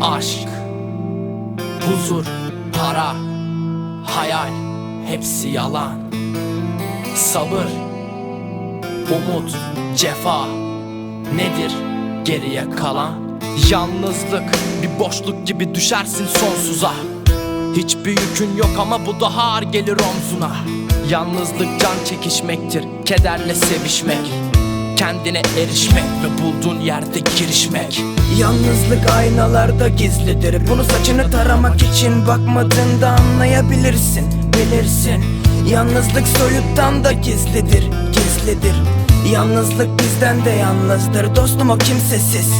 aşk Huzur, para, hayal Hepsi yalan. Sabır, umut, cefa Nedir geriye kalan? Yalnızlık bir boşluk gibi düşersin sonsuza. Hiçbir yükün yok ama bu daha ağır gelir omzuna. Yalnızlık can çekişmektir, kederle sevişmek Kendine erişmek ve bulduğun yerde girişmek. Yalnızlık aynalarda gizlidir. Bunu saçını taramak için bakmadığında anlayabilirsin Bilirsin. Yalnızlık soyuttan da gizlidir Gizlidir. Yalnızlık bizden de yalnızdır. Dostum o kimsesiz.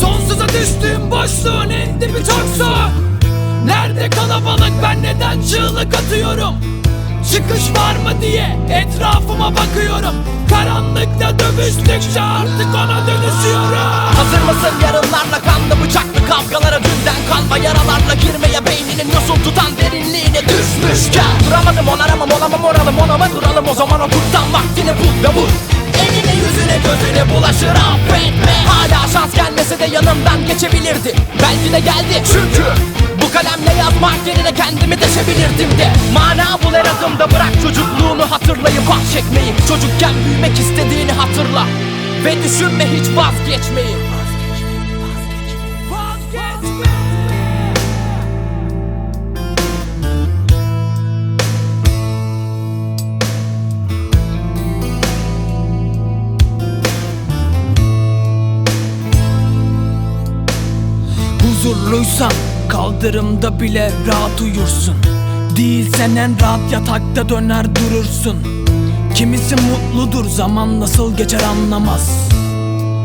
Sonsuza düştüğüm boşluğun en dibi çok zor Nerede kalabalık? Ben neden çığlık atıyorum Çıkış var mı diye etrafıma bakıyorum. Karanlıkta dövüştükçe artık ona dönüşüyorum. Hazır mısın yarınlarla kanlı bıçaklı kavgalara Dünden kalma yaralarla girmeye beyninin yosun tutan derinliğine düşmüşken Duramadım onaramam olamam oralım onama duralım. O zaman yerine kendimi deşebilirdim de. Mana bul her adımda bırak çocukluğunu hatırlayıp ah çekmeyi. Çocukken büyümek istediğini hatırla Ve düşünme hiç vazgeçmeyi. Vazgeçme Kaldırımda bile rahat uyursun. Değilsen en rahat yatakta döner durursun. Kimisi mutludur zaman nasıl geçer anlamaz.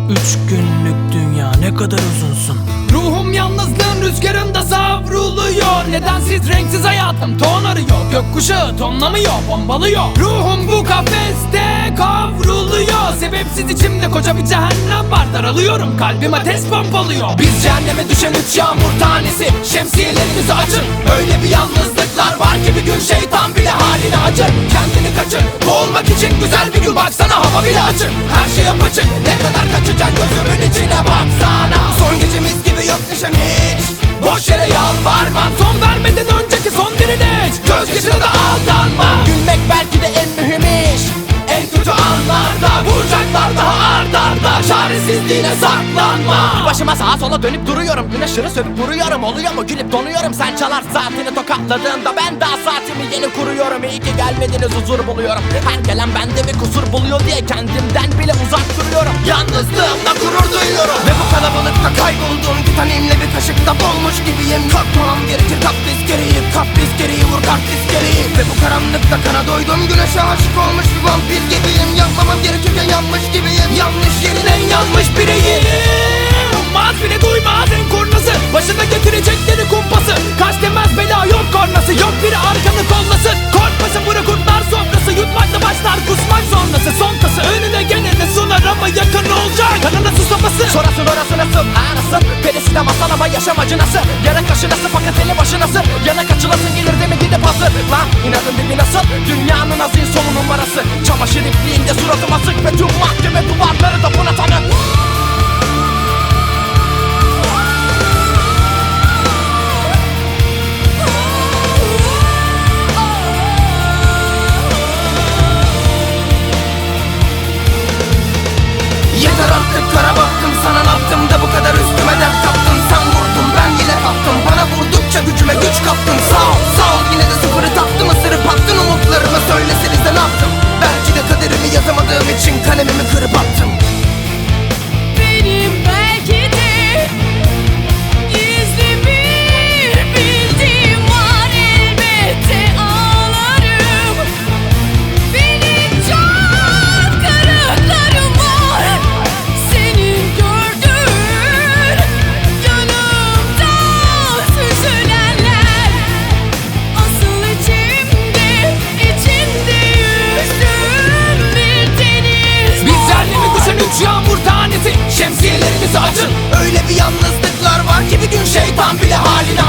Üç günlük dünya ne kadar uzunsun. Ruhum yalnızlığın rüzgarında savruluyor. Nedensiz renksiz hayatım? Ton arıyor Gökkuşağı tonlamıyor bombalıyor. Ruhum bu kafeste kavruluyor. Sebepsiz içimde koca bir cehennem var. Daralıyorum. Kalbim ateş pompalıyor. Biz cehenneme düşen üç yağmur tanesi. Şemsiyelerinizi açın. Öyle bir yalnızlıklar var ki bir gün şeytan bile haline acır. Kendini kaçır. Boğulmak için güzel bir gün. Baksana hava bile açık. Her şey apaçık. Ne kadar kaçacaksın Sola dönüp duruyorum Güneşleri sönüp vuruyorum. Oluyor mu? Gülüp donuyorum. Sen çalar saatini tokatladığında Ben daha saatimi yeni kuruyorum. İyi ki gelmediniz huzur buluyorum. Her gelen bende bir kusur buluyor diye Kendimden bile uzak duruyorum. Yalnızlığımda gurur duyuyorum. Ve bu kalabalıkta kayboldum Titanemle bir kaşıkta bolmuş gibiyim. Korkmam gerekir kapris gereği Kapris gereği vur kapris gereği Ve bu karanlıkta kana doydum Güneşe aşık olmuş bir vampir gibiyim. Yanmamam gerekirken yanmış gibiyim. Yanlış yerine yanmış bireyim Ummaz bile duymaz en kornası Başına getirecekleri kumpası. Kaç demez bela yok kornası. Yok biri arkanı kollasın Korkmasın bura kurtlar sofrası Yutmakla başlar kusmak sonrası. Son tası önüne geleni sunar ama yakın olacak. Kanına susaması. Sorasın orası nasıl anasın Perisi de masal ama yaşam acı nasıl Yana kaşı nasıl fakat eli başı nasıl Yana kaçılasın gelir de mi gidip hazır Lan inadın dibi nasıl? Dünyanın azin sonu numarası Çamaşır ipliğinde suratıma sık ve tüm mahkeme duvarları da buna gücüme güç kattın Sağ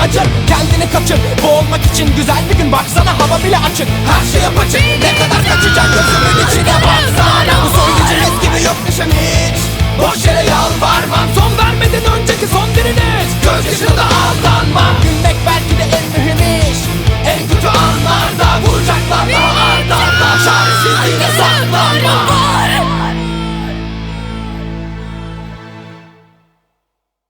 acır Kendini kaçır. Boğulmak için güzel bir gün. Baksana hava bile açık. Her şey apaçık. Ne kadar kaçacaksın gözümün içine? Baksana